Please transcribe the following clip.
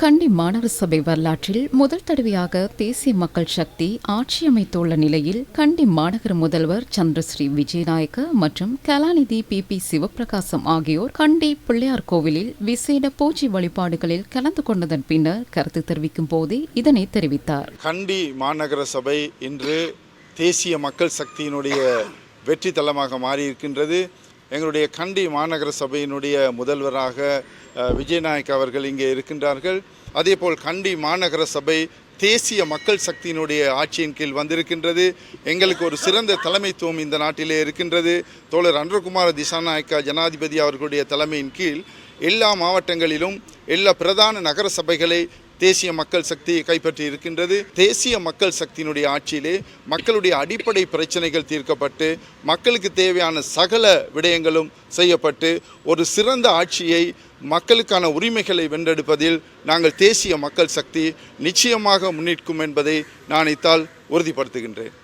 கண்டி மாநகர சபை வரலாற்றில் முதல் தடவையாக தேசிய மக்கள் சக்தி ஆட்சி அமைத்துள்ள நிலையில் கண்டி மாநகர முதல்வர் சந்திரஸ்ரீ விஜயநாயக்க மற்றும் கலாநிதி பி. பி. சிவபிரகாசம் ஆகியோர் கண்டி பிள்ளையார் கோவிலில் விசேட பூஜை வழிபாடுகளில் கலந்து கொண்டதன் பின்னர் கருத்து தெரிவிக்கும் போதே இதனை தெரிவித்தார். கண்டி மாநகர சபை இன்று தேசிய மக்கள் சக்தியினுடைய வெற்றி தளமாக மாறியிருக்கின்றது. எங்களுடைய கண்டி மாநகர சபையினுடைய முதல்வராக விஜயநாயக் அவர்கள் இங்கே இருக்கின்றார்கள். அதேபோல் கண்டி மாநகர சபை தேசிய மக்கள் சக்தியினுடைய ஆட்சியின் கீழ் வந்திருக்கின்றது. எங்களுக்கு ஒரு சிறந்த தலைமைத்துவம் இந்த நாட்டிலே இருக்கின்றது. தோழர் அன்றகுமார திசாநாயக்கா ஜனாதிபதி அவர்களுடைய தலைமையின் கீழ் எல்லா மாவட்டங்களிலும் எல்லா பிரதான நகர சபைகளை தேசிய மக்கள் சக்தி கைப்பற்றி இருக்கின்றது. தேசிய மக்கள் சக்தியினுடைய ஆட்சியிலே மக்களுடைய அடிப்படை பிரச்சனைகள் தீர்க்கப்பட்டு மக்களுக்கு தேவையான சகல விடயங்களும் செய்யப்பட்டு ஒரு சிறந்த ஆட்சியை மக்களுக்கான உரிமைகளை வென்றெடுப்பதில் நாங்கள் தேசிய மக்கள் சக்தி நிச்சயமாக முன்னிற்கும் என்பதை நான் இத்தால் உறுதிப்படுத்துகின்றேன்.